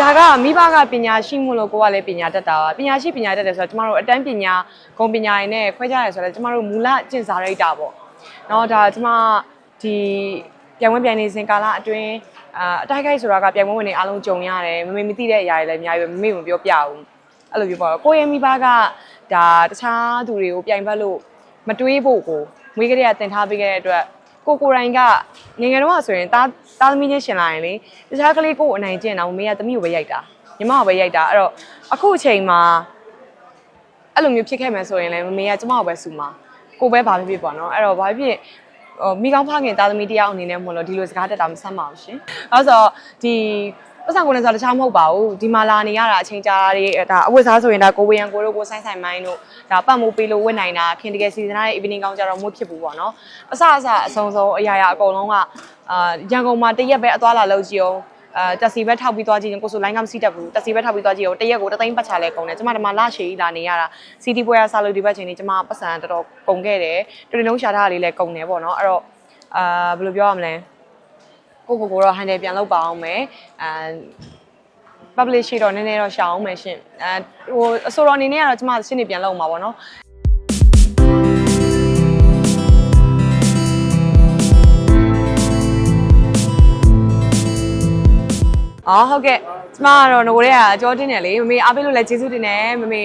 ဒါကမိဘကပညာရှိမှုလို့ကိုကလည်းပညာတတ်တာပါပညာရှိပညာတတ်တယ်ဆိုတော့ကျမတို့အတန်းပညာဂုဏ်ပညာရင်းနဲ့ခွဲခြားရတယ်ဆိုတော့ကျမတို့မူလကျင့်စာရိတ်တာပေါ့နော်ဒါကျမဒီပြန်ဝင်ပြန်နေစဉ်ကာလအတွင်းအာအတိုက်ခိုက်ဆိုတာကပြန်ဝင်ဝင်နေအားလုံးကြုံရတယ်မမေမသိတဲ့အရာတွေလည်းအများကြီးပဲမမေမပြောပြဘူးအဲ့လိုပြောပါတော့ကိုရဲ့မိဘကဒါတခြားသူတွေကိုပြိုင်ဘက်လို့မတွေးဖို့ကိုမွေးကလေးကတင်ထားပေးခဲ့တဲ့အတွက် ကိုကိုရိုင်းကငယ်ငယ်တော့ဆိုရင်တားတားသမီးချင်းရှင်လာရင်လေတခြားကလေးကိုအနိုင်ကျင့်တော့မေကသမီးကိုပဲရိုက်တာညီမကပဲရိုက်တာအဲ့တော့အခုအချိန်မှာအဲ့လိုမျိုးဖြစ်ခဲ့မယ်ဆိုရင်လည်းမမေကကျမကိုပဲစူမှာကိုပဲဘာဖြစ်ဖြစ်ပေါ့နော်အဲ့တော့ဘာဖြစ်ဖြစ်ဟိုမိကောင်းဖခင်တာသမီးတယောက်အနေနဲ့မဟုတ်လို့ဒီလိုစကားတက်တာမဆမ်းပါဘူးရှင်။အဲဆိုတော့ဒီ ပတ်စံကိုလည်းဆိုတော့တခြားမဟုတ်ပါဘူးဒီမှာလာနေရတာအချိန်ကြာတွေဒါအဝတ်စားဆိုရင်ဒါကိုဝေယံကိုတို့ကိုဆိုင်ဆိုင်မိုင်းတို့ဒါပတ်မိုးပေးလို့ဝတ်နိုင်တာခင်တကယ်စီစဉ်ထားတဲ့ evening ကောင်းကြတော့မို့ဖြစ်ဘူးပေါ့နော်အစအစအဆုံးဆုံးအရာရာအကုန်လုံးကအာရန်ကုန်မှာတရက်ပဲအသွားလာလုပ်ကြည့်အောင်အာတက်စီဘက်ထောက်ပြီးသွားကြည့်ရင်ကိုဆိုလိုင်းကမစီးတတ်ဘူးတက်စီဘက်ထောက်ပြီးသွားကြည့်အောင်တရက်ကိုတသိန်းပတ်ချလဲကုန်တယ်ကျမဒီမှာလရှည်ကြီးလာနေရတာစီတီပွဲရဆာလို့ဒီဘက်ချိန်นี้ကျမပတ်စံတော်တော်ကုန်ခဲ့တယ်တူတူလုံးရှာထားတာလေးလည်းကုန်တယ်ပေါ့နော်အဲ့တော့အာဘယ်လိုပြောရမလဲ ကိုကိုကိုတော့ handle ပြန်လုပ်ပါအောင်မယ်အာ publish ရှိတော့နည်းနည်းတော့ရှောင်အောင်မယ်ရှင်အဲဟိုအဆိုတော်အနေနဲ့ကတော့ကျမရှင်းနေပြန်လုပ်မှာပေါ့နော်အော်ဟုတ်ကဲ့ကျမကတော့ငိုတဲ့အကြောတင်းတယ်လေမမေအားပေးလို့လည်းကျေးဇူးတင်တယ်မမေ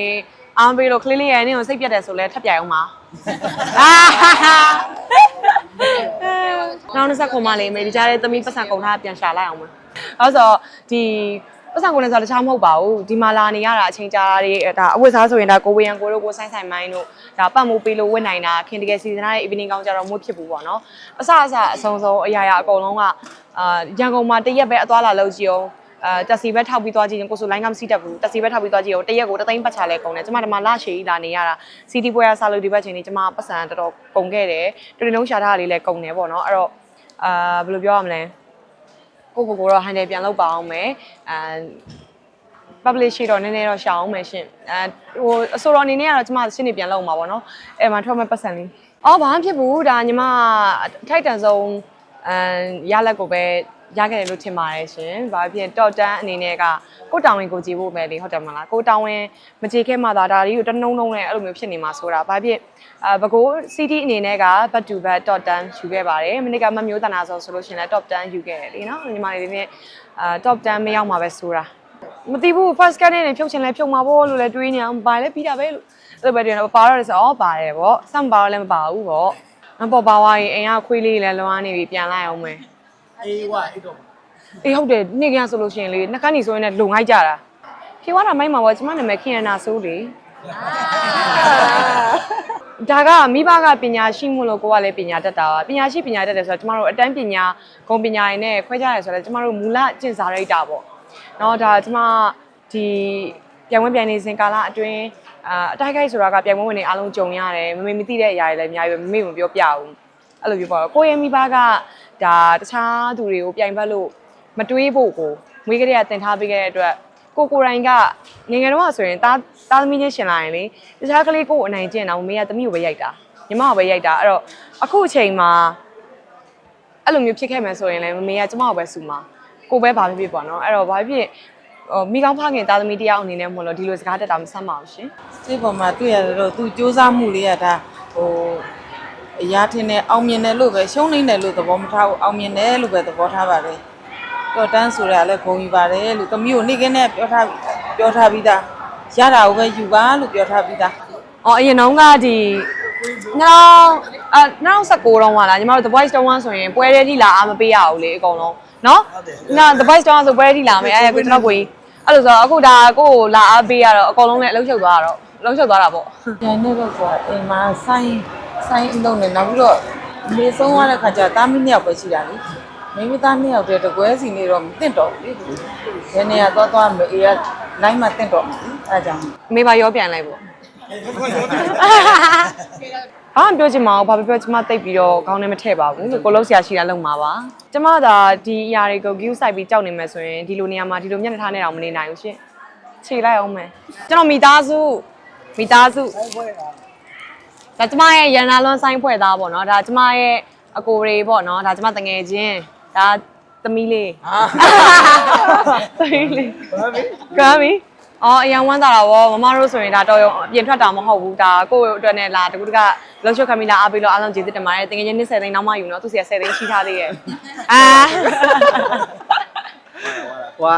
အားပေးလို့ကလေးလေးရဲ့နင်းကိုစိတ်ပြတ်တယ်ဆိုလဲထပ်ပြိုင်အောင်ပါအာ နောက်တစ်ဆက်ခုံမလေးမေဒီကြားတဲ့သမီးပတ်စံကုန်ထားပြန်ရှာလိုက်အောင်မအဲ့ဆိုဒီပတ်စံကုန်လည်းဆိုတော့တခြားမဟုတ်ပါဘူးဒီမှာလာနေရတာအချိန်ကြာတွေဒါအဝတ်စားဆိုရင်ဒါကိုဝေယံကိုတို့ကိုဆိုင်ဆိုင်မိုင်းတို့ဒါပတ်မိုးပေးလို့ဝတ်နိုင်တာခင်တကယ်စီစဉ်ထားတဲ့ evening ကောင်းကြတော့မို့ဖြစ်ဘူးပေါ့နော်အစအစအဆုံးဆုံးအရာရာအကုန်လုံးကအာရန်ကုန်မှာတရက်ပဲအသွားလာလုပ်ကြည့်အောင် အာတက်စီဘက်ထောက်ပြီးသွားကြည့်ရင်ကိုဆိုလိုင်းကမစီးတတ်ဘူးတက်စီဘက်ထောက်ပြီးသွားကြည့်အောင်တရက်ကိုတသိန်းပတ်ချလဲကုန်တယ်ကျမဒီမှာလရှည်ကြီးလာနေရတာစီတီပွဲရဆာလို့ဒီဘက်ချိန်นี้ကျမပတ်စံတော်တော်ကုန်ခဲ့တယ်တူတူလုံးရှာထားတာလေးလည်းကုန်တယ်ပေါ့နော်အဲ့တော့အာဘယ်လိုပြောရမလဲကိုကိုကိုတော့ handle ပြန်လုပ်ပါအောင်မယ်အာ publish ရှိတော့နည်းနည်းတော့ရှောင်အောင်မယ်ရှင်အဲဟိုအဆိုတော်အနေနဲ့ကတော့ကျမရှင်းနေပြန်လုပ်မှာပေါ့နော်အဲမှာထွက်မဲ့ပတ်စံလေးအော်ဘာမှဖြစ်ဘူးဒါညီမထိုက်တန်ဆုံးအမ်ရလက်ကိုပဲ ရခဲ့တယ်လို့ထင်ပါတယ်ရှင်ဘာဖြစ်တော့တန်းအနေနဲ့ကကိုတောင်ဝင်ကိုကြည့်ဖို့ပဲလေဟုတ်တယ်မလားကိုတောင်ဝင်မကြည့်ခဲ့မှသာဒါလေးကိုတနှုံနှုံနဲ့အဲ့လိုမျိုးဖြစ်နေမှာဆိုတာဘာဖြစ်အဲဘကို CD အနေနဲ့က back to back top 10ယူခဲ့ပါတယ်မနေ့ကမမျိုးတနာဆိုဆိုလို့ရှင်လဲ top 10ယူခဲ့တယ်လေနော်ညီမလေးတွေနဲ့အာ top 10မရောက်မှာပဲဆိုတာမသိဘူး first scan နဲ့ဖြုတ်ချင်လဲဖြုတ်မှာပေါ့လို့လဲတွေးနေအောင်ဘာလဲပြီးတာပဲလို့အဲ့လိုပဲတွေးနေပါတော့ဆိုဩပါတယ်ပေါ့စမ်းပါတော့လည်းမပါဘူးပေါ့မပေါ်ပါဝါရင်အိမ်ကခွေးလေးလည်းလွမ်းနေပြီပြန်လိုက်အောင်မယ် အေးဝအဲ့တော့ အေးဟုတ်တယ်နေ့ကဆိုလို့ရှိရင်လေနှကန်းနေဆိုရင်လည်းလုံငိုက်ကြတာခေဝါတာမိုင်းမှာပေါ့ကျမနာမည်ခင်ရနာဆိုးလေဒါကမိဘကပညာရှိမှုလို့ကိုကလည်းပညာတတ်တာပါပညာရှိပညာတတ်တယ်ဆိုတော့ကျမတို့အတန်းပညာဂုံပညာရည်နဲ့ခွဲခြားရဆိုတော့ကျမတို့မူလကျင့်စာရိတ်တာပေါ့เนาะဒါကျမဒီပြန်ဝင်ပြန်နေစဉ်ကာလအတွင်းအာအတိုက်ခိုက်ဆိုတာကပြန်ဝင်ဝင်နေအားလုံးကြုံရတယ်မမေမသိတဲ့အရာတွေလည်းအများကြီးပဲမမေမပြောပြဘူး အဲ့လိုပြောပါတော့ကိုယ့်ရဲ့မိဘကဒါတခြားသူတွေကိုပြိုင်ဘက်လို့မတွေးဖို့ကိုမွေးကလေးကတင်ထားပေးခဲ့တဲ့အတွက်ကိုကိုရိုင်းကငယ်ငယ်တော့ဆိုရင်တားတားသမီးချင်းရှင်လာရင်လေတခြားကလေးကိုအနိုင်ကျင့်တော့မေကသမီးကိုပဲရိုက်တာညီမကပဲရိုက်တာအဲ့တော့အခုအချိန်မှာအဲ့လိုမျိုးဖြစ်ခဲ့မယ်ဆိုရင်လည်းမမေကကျမကိုပဲစူမှာကိုပဲဘာဖြစ်ဖြစ်ပေါ့နော်အဲ့တော့ဘာဖြစ်ဖြစ်ဟိုမိကောင်းဖခင်တာသမီတယောက်အနေနဲ့မဟုတ်လို့ဒီလိုစကားတက်တာမဆမ်းပါဘူးရှင်စိတ်ပေါ်မှာတွေ့ရတော့သူစူးစမ်းမှုလေးကဒါဟို အရာထင်တယ်အောင်မြင်တယ်လို့ပဲရှုံးနေတယ်လို့သဘောမထားဘူးအောင်မြင်တယ်လို့ပဲသဘောထားပါတယ်တော့တန်းဆိုရလည်းဂုံယူပါတယ်လို့သမီးကိုနေ့ကင်းနဲ့ပြောထားပြောထားပြီးသားရတာကိုပဲယူပါလို့ပြောထားပြီးသား။အော်အရင်တုန်းကဒီ2000အာ2019တော့ဟာလားညီမတို့ The Voice တုန်းကဆိုရင်ပွဲတဲ့ထိလာအားမပေးရဘူးလေအကုန်လုံးနော်။ငါ The Voice တုန်းကဆိုပွဲတဲ့ထိလာမယ်အဲကိုကျွန်တော်ကိုကြီးအဲ့လိုဆိုတော့အခုဒါကိုကိုလာအားပေးရတော့အကုန်လုံးလည်းအလုံးချုပ်သွားတာ တော့အလုံးချုပ်သွားတာပေါ့။ညာနေတော့ဆိုအိမ်မှာဆိုင်ဆိုင်အလုပ်နဲ့နောက်ပြီးတော့နေဆုံးသွားတဲ့ခါကျတားမီးနှစ်ယောက်ပဲရှိတာလေ။မိမိသားနှစ်ယောက်တည်းတကွဲစီနေတော့မသိတော့ဘူးလေ။ဒီနေရာသွားသွားမေအေးကလိုင်းမှာတင့်တော့မှာလေ။အဲဒါကြောင့်။အမေပါရောပြန်လိုက်ပေါ့။ဘာမှပြောချင်မအောင်ဘာပြောပြောကျမတိတ်ပြီးတော့ခေါင်းထဲမထည့်ပါဘူးကိုလုံးဆရာရှိတာလုံးမှာပါကျမသာဒီအရာတွေကို view site ပြီးကြောက်နေမှဆိုရင်ဒီလိုနေရာမှာဒီလိုမျက်နှာထားနေအောင်မနေနိုင်ဘူးရှင်ခြေလိုက်အောင်မယ်ကျွန်တော်မိသားစု မိသားစုအဲ့ဘွဲကဒါကျမရဲ့ရန်နာလွန်ဆိုင်ဖွဲ့သားပေါ့နော်ဒါကျမရဲ့အကိုတွေပေါ့နော်ဒါကျမတငယ်ချင်းဒါသမီးလေးအာသမီးလေးဘာလဲကမ်းပြီအော်အရင်ဝမ်းသာတာဗောမမတို့ဆိုရင်ဒါတော့အပြင်ထွက်တာမဟုတ်ဘူးဒါကိုယ့်အတွက်နဲ့လာတကူတကလောက်ချွတ်ခမီလာအားပေးလို့အားလုံးကျေးဇူးတင်ပါတယ်တင်ငယ်ချင်း20သိန်းနောက်မှယူနော်သူစီက10သိန်းရှိထားသေးရဲ့အာ ဟွာ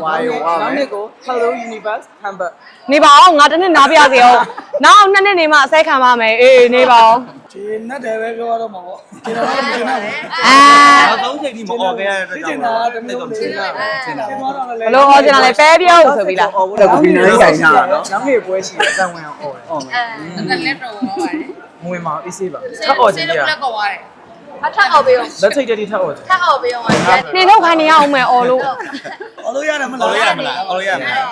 ဟွာရောဟွာနောက်မယ်နှစ်ကို Hello Universe Hamburg နေပါအောင်ငါတစ်နှစ်နားပြစေအောင်နောက်နှစ်နှစ်နေမှအစဲခံပါမယ်အေးနေပါအောင်ဒီနဲ့တယ်ပဲပြောရတော့မှာပေါ့ကျွန်တော်ကမကျင်တော့ဘူးအာနောက်သုံးချိန်ဒီမအော်ခဲ့ရတဲ့ကျင်တာတမျိုးလေးကျင်တာကျင်တာတော့လည်းဘလို့ဟောချင်တာလဲပဲပြောဆိုပြီးလားအော်ဘူးတော့ဒီနေ့ဆိုင်တာနော်နောက်နေ့ပွဲရှိတယ်အတန်ဝင်အောင်အော်တယ်အော်မယ်အဲအဲ့လက်တော်သွားပါတယ်ငွေမအေးဆေးပါထပ်အော်ကြည့်ရလက်ကောသွားတယ် အထက်အော်ပေးအောင်လက်ထိတ်တက်တိထပ်အော်ကြည့်ထက်အော်ပေးအောင်ပါနေတော့ခိုင်းနေရအောင်မယ်အော်လို့ အော်လို့ရတယ်မလား အော်လို့ရမလားအော်လို့ရမလား